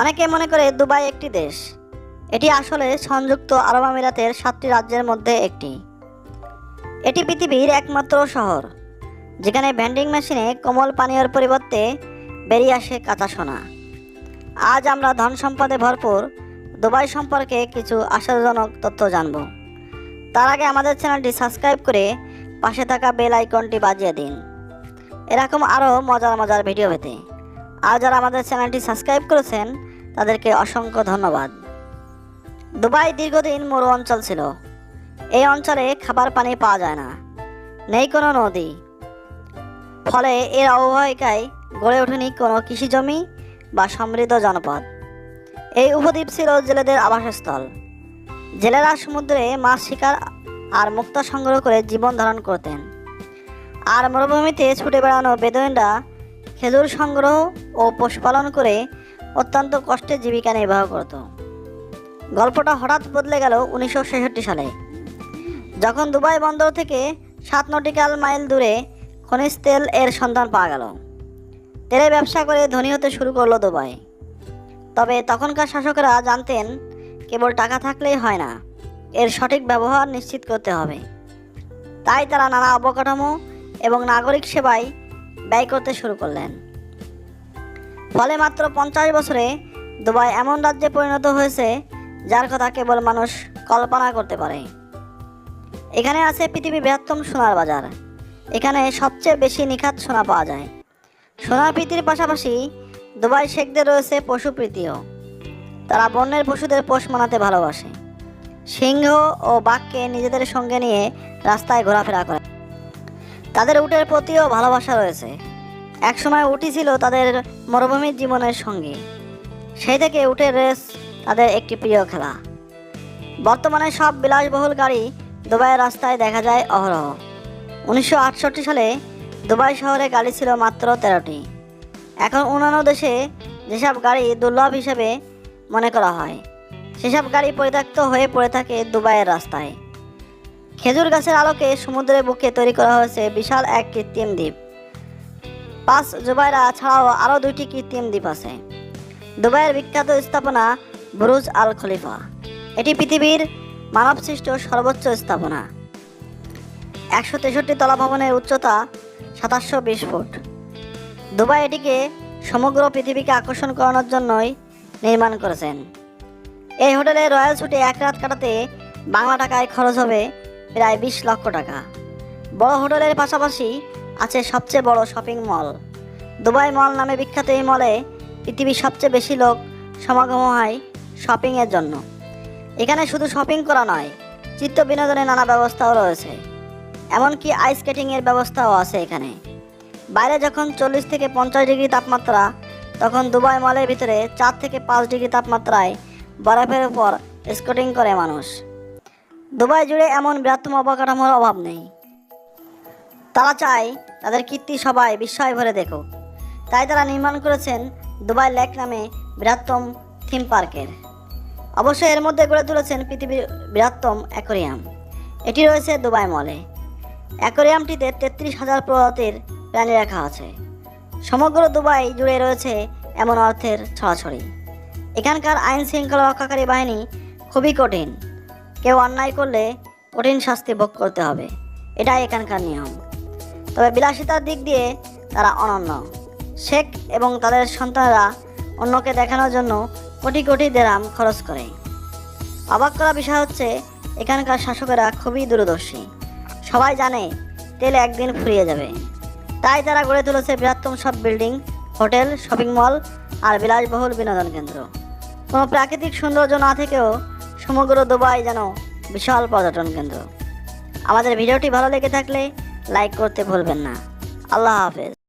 অনেকে মনে করে দুবাই একটি দেশ। এটি আসলে সংযুক্ত আরব আমিরাতের সাতটি রাজ্যের মধ্যে একটি। এটি পৃথিবীর একমাত্র শহর, যেখানে ভেন্ডিং মেশিনে কোমল পানীয়র পরিবর্তে বেরিয়ে আসে কাঁচা সোনা। আজ আমরা ধন সম্পদে ভরপুর দুবাই সম্পর্কে কিছু আশাজনক তথ্য জানব। তার আগে আমাদের চ্যানেলটি সাবস্ক্রাইব করে পাশে থাকা বেল আইকনটি বাজিয়ে দিন। এরকম আরও মজার মজার ভিডিও পেতে। আর যারা আমাদের চ্যানেলটি সাবস্ক্রাইব করেছেন, তাদেরকে অসংখ্য ধন্যবাদ। দুবাই দীর্ঘদিন মরু অঞ্চল ছিল। এই অঞ্চলে খাবার পানি পাওয়া যায় না। নেই কোনো নদী। ফলে এর অববাহিকায় গড়ে ওঠেনি কোনো কৃষি জমি বা সমৃদ্ধ জনপদ। এই উপদ্বীপ ছিল জেলেদের আবাসস্থল। জেলেরা সমুদ্রে মাছ শিকার আর মুক্তা সংগ্রহ করে জীবন ধারণ করতেন। আর মরুভূমিতে ছুটে বেড়ানো বেদুইনরা খেজুর সংগ্রহ ও পশুপালন করে অত্যন্ত কষ্টে জীবিকা নির্বাহ করত। গল্পটা হঠাৎ বদলে গেল উনিশশো ছেষট্টি সালে। যখন দুবাই বন্দর থেকে সাত নটিক্যাল মাইল দূরে খনিজ তেল এর সন্ধান পাওয়া গেল। তেলে ব্যবসা করে ধনী হতে শুরু করল দুবাই। তবে তখনকার শাসকেরা জানতেন, কেবল টাকা থাকলেই হয় না, এর সঠিক ব্যবহার নিশ্চিত করতে হবে। তাই তারা নানা অবকাঠামো এবং নাগরিক সেবায় ব্যয় করতে শুরু করলেন। ফলে মাত্র পঞ্চাশ বছরে দুবাই এমন রাজ্যে পরিণত হয়েছে, যার কথা কেবল মানুষ কল্পনা করতে পারে। এখানে আছে পৃথিবীর বৃহত্তম সোনার বাজার। এখানে সবচেয়ে বেশি নিখাত সোনা পাওয়া যায়। সোনার প্রীতির পাশাপাশি দুবাই শেখদের রয়েছে পশুপ্রীতিও তারা বন্যের পশুদের পোষ মানাতে ভালোবাসে। সিংহ ও বাঘকে নিজেদের সঙ্গে নিয়ে রাস্তায় ঘোরাফেরা করে। তাদের উটের প্রতিও ভালোবাসা রয়েছে। একসময় উটি ছিল তাদের মরুভূমির জীবনের সঙ্গী। সেই থেকে উটের রেস তাদের একটি প্রিয় খেলা। বর্তমানে সব বিলাসবহুল গাড়ি দুবাইয়ের রাস্তায় দেখা যায় অহরহ। উনিশশো আটষট্টি সালে দুবাই শহরে গাড়ি ছিল মাত্র তেরোটি। এখন অন্যান্য দেশে যেসব গাড়ি দুর্লভ হিসেবে মনে করা হয়, সেসব গাড়ি পরিত্যক্ত হয়ে পড়ে থাকে দুবাইয়ের রাস্তায়। খেজুর গাছের আলোকে সমুদ্রের বুকে তৈরি করা হয়েছে বিশাল এক কৃত্রিম দ্বীপ। পাঁচ জুবাইরা ছাড়াও আরও দুইটি কৃত্রিম দ্বীপ আছে। দুবাইয়ের বিখ্যাত স্থাপনা বুরুজ আল খলিফা। এটি পৃথিবীর মানবসৃষ্ট সর্বোচ্চ স্থাপনা। একশো তেষট্টি তলা ভবনের উচ্চতা সাতাশশো বিশ ফুট। দুবাই এটিকে সমগ্র পৃথিবীকে আকর্ষণ করানোর জন্যই নির্মাণ করেছেন। এই হোটেলে রয়্যাল ছুটে এক রাত কাটাতে বাংলা টাকায় খরচ হবে প্রায় বিশ লক্ষ টাকা। বড় হোটেলের পাশাপাশি আছে সবচেয়ে বড় শপিং মল। দুবাই মল নামে বিখ্যাত এই মলে পৃথিবীর সবচেয়ে বেশি লোক সমাগম হয় শপিংয়ের জন্য। এখানে শুধু শপিং করা নয় চিত্ত বিনোদনের নানা ব্যবস্থাও রয়েছে। এমনকি আইস স্কেটিংয়ের ব্যবস্থাও আছে এখানে। বাইরে যখন চল্লিশ থেকে পঞ্চাশ ডিগ্রি তাপমাত্রা, তখন দুবাই মলের ভিতরে চার থেকে পাঁচ ডিগ্রি তাপমাত্রায় বরফের উপর স্কেটিং করে মানুষ। দুবাই জুড়ে এমন বৃহত্তম অবকাঠামোর অভাব নেই। তারা চায় তাদের কীর্তি সবাই বিস্ময় ভরে দেখুক। তাই তারা নির্মাণ করেছেন দুবাই লেক নামে বৃহত্তম থিম পার্কের। অবশ্য এর মধ্যে গড়ে তুলেছেন পৃথিবীর বৃহত্তম অ্যাকোরিয়াম। এটি রয়েছে দুবাই মলে। অ্যাকোরিয়ামটিতে তেত্রিশ হাজার প্রজাতির প্রাণী রাখা আছে। সমগ্র দুবাই জুড়ে রয়েছে এমন অর্থের ছড়াছড়ি। এখানকার আইন শৃঙ্খলা রক্ষাকারী বাহিনী খুবই কঠিন। কেউ অন্যায় করলে কঠিন শাস্তি ভোগ করতে হবে। এটাই এখানকার নিয়ম। তবে বিলাসিতার দিক দিয়ে তারা অনন্য। শেখ এবং তাদের সন্তানরা অন্যকে দেখানোর জন্য কোটি কোটি দেরাম খরচ করে। অবাক করা বিষয় হচ্ছে, এখানকার শাসকেরা খুবই দূরদর্শী। সবাই জানে, তেল একদিন ফুরিয়ে যাবে। তাই তারা গড়ে তুলেছে বৃহত্তম সব বিল্ডিং, হোটেল, শপিং মল আর বিলাসবহুল বিনোদন কেন্দ্র। কোনো প্রাকৃতিক সৌন্দর্য না থেকেও সমগ্র দুবাই যেন বিশাল পর্যটন কেন্দ্র। আমাদের ভিডিওটি ভালো লেগে থাকলে লাইক করতে ভুলবেন না। আল্লাহ হাফেজ।